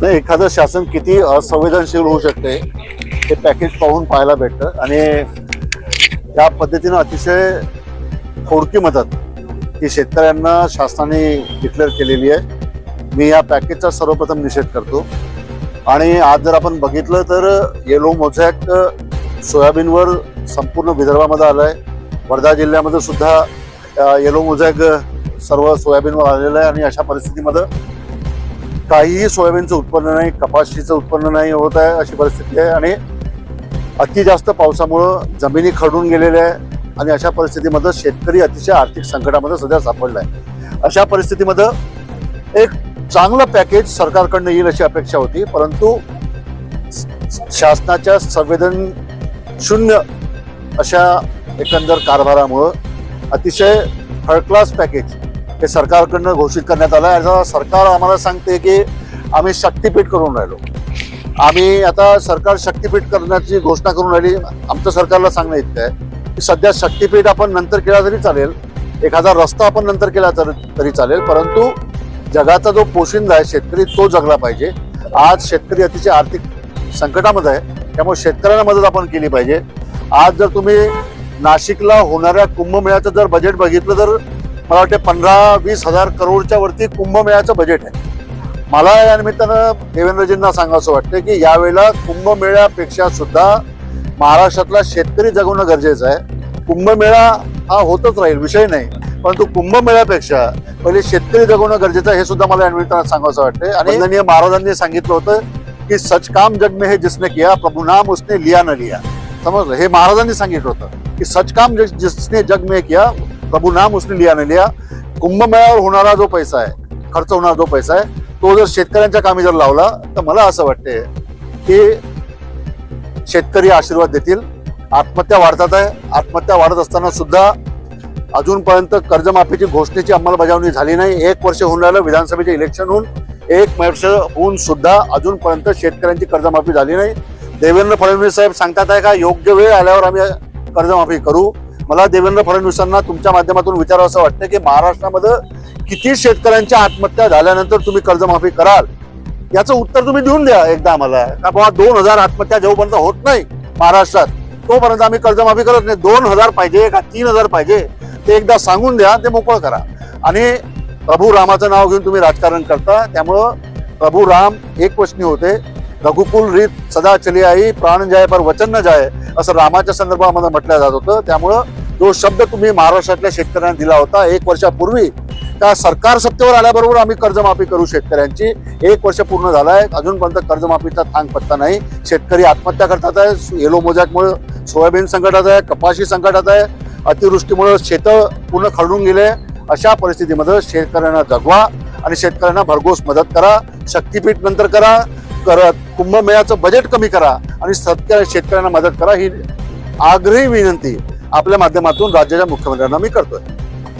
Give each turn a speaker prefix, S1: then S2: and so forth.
S1: नाही एखादं शासन किती असंवेदनशील होऊ शकते हे पॅकेज पाहून पाहायला भेटतं. आणि त्या पद्धतीनं अतिशय थोडकी मदत ही शेतकऱ्यांना शासनाने डिक्लेअर केलेली आहे. मी या पॅकेजचा सर्वप्रथम निषेध करतो. आणि आज जर आपण बघितलं तर येलो मोझॅक सोयाबीनवर संपूर्ण विदर्भामध्ये आलं आहे वर्धा जिल्ह्यामध्ये सुद्धा येलो मोझॅक सर्व सोयाबीनवर आलेलं आहे. आणि अशा परिस्थितीमध्ये काहीही सोयाबीनचं उत्पन्न नाही कपाशीचं उत्पन्न नाही होत आहे अशी परिस्थिती आहे आणि अति जास्त पावसामुळं जमिनी खडून गेलेल्या आहे आणि अशा परिस्थितीमध्ये शेतकरी अतिशय आर्थिक संकटामध्ये सध्या सापडला आहे अशा परिस्थितीमध्ये एक चांगलं पॅकेज सरकारकडनं येईल अशी अपेक्षा होती परंतु शासनाच्या संवेदन शून्य अशा एकंदर कारभारामुळं अतिशय थर्ड क्लास पॅकेज हे सरकारकडनं घोषित करण्यात आलं आहे. सरकार आम्हाला सांगते की आम्ही शक्तीपीठ करून राहिलो. आम्ही आता सरकार शक्तीपीठ करण्याची घोषणा करून राहिली. आमचं सरकारला सांगणं इतकं आहे की सध्या शक्तीपीठ आपण नंतर केला तरी चालेल. एखादा रस्ता आपण नंतर केला तर तरी चालेल. परंतु जगाचा जो पोशिंदा आहे शेतकरी तो जगला पाहिजे. आज शेतकरी अतिशय आर्थिक संकटामध्ये आहे. त्यामुळे शेतकऱ्यांना मदत आपण केली पाहिजे. आज जर तुम्ही नाशिकला होणाऱ्या कुंभमेळ्याचं जर बजेट बघितलं तर मला वाटते पंधरा वीस हजार करोडच्या वरती कुंभमेळ्याचं बजेट आहे. मला या निमित्तानं देवेंद्रजींना सांगावं वाटतं की यावेळेला कुंभमेळ्यापेक्षा सुद्धा महाराष्ट्रातला शेतकरी जगवणं गरजेचं आहे. कुंभमेळा हा होतच राहील विषय नाही. परंतु कुंभमेळ्यापेक्षा पहिले शेतकरी जगवणं गरजेचं आहे हे सुद्धा मला या निमित्तानं सांगावं वाटतंय. आणि वंदनीय महाराजांनी सांगितलं होतं की सच काम जग में है जिसने किया प्रभु नाम उसने लिया न लिया. समजलं? हे महाराजांनी सांगितलं होतं की सच काम जग- जिसने जग में किया प्रभू नाम उसने लिया न लिया। कुंभमेळ्यावर होणारा जो पैसा आहे खर्च होणारा जो पैसा आहे तो जर शेतकऱ्यांच्या कामी जर लावला तर मला असं वाटते की शेतकरी आशीर्वाद देतील. आत्महत्या वाढतात आहे. आत्महत्या वाढत असताना सुद्धा अजूनपर्यंत कर्जमाफीची घोषणेची अंमलबजावणी झाली नाही. एक वर्ष होऊन राहिलं विधानसभेचे इलेक्शन होऊन एक वर्ष होऊन सुद्धा अजूनपर्यंत शेतकऱ्यांची कर्जमाफी झाली नाही. देवेंद्र फडणवीस साहेब सांगतात आहे का योग्य वेळ आल्यावर आम्ही कर्जमाफी करू? मला देवेंद्र फडणवीसांना तुमच्या माध्यमातून विचारावं असं वाटतं की महाराष्ट्रामध्ये किती शेतकऱ्यांच्या आत्महत्या झाल्यानंतर तुम्ही कर्जमाफी कराल? याचं उत्तर तुम्ही देऊन द्या एकदा आम्हाला. का बाबा दोन हजार आत्महत्या जोपर्यंत होत नाही महाराष्ट्रात तोपर्यंत आम्ही कर्जमाफी करत नाही. दोन हजार पाहिजे का तीन हजार पाहिजे? ते एकदा सांगून द्या ते मोकळं करा. आणि प्रभू रामाचं नाव घेऊन तुम्ही राजकारण करता. त्यामुळं प्रभू राम एक प्रश्नी होते. रघुकुल रीत सदा चली आई प्राण जाय पर वचन न जाय. असं रामाच्या संदर्भामध्ये म्हटलं जात होतं. त्यामुळं जो शब्द तुम्ही महाराष्ट्रातल्या शेतकऱ्यांना दिला होता एक वर्षापूर्वी त्या सरकार सत्तेवर आल्याबरोबर आम्ही कर्जमाफी करू शेतकऱ्यांची. एक वर्ष पूर्ण झालाय अजूनपर्यंत कर्जमाफीचा थांग पत्ता नाही. शेतकरी आत्महत्या करतात आहे येलो मोजॅकमुळे सोयाबीन संकटात आहे कपाशी संकटात आहे अतिवृष्टीमुळे शेतं पूर्ण खरडून गेले. अशा परिस्थितीमध्ये शेतकऱ्यांना जगवा आणि शेतकऱ्यांना भरघोस मदत करा शक्तीपीठ नंतर करा. करत कुंभमेळ्याचं बजेट कमी करा आणि सत्या शेतकऱ्यांना मदत करा ही आग्रही विनंती आपल्या माध्यमातून राज्याच्या मुख्यमंत्र्यांना मी करतोय.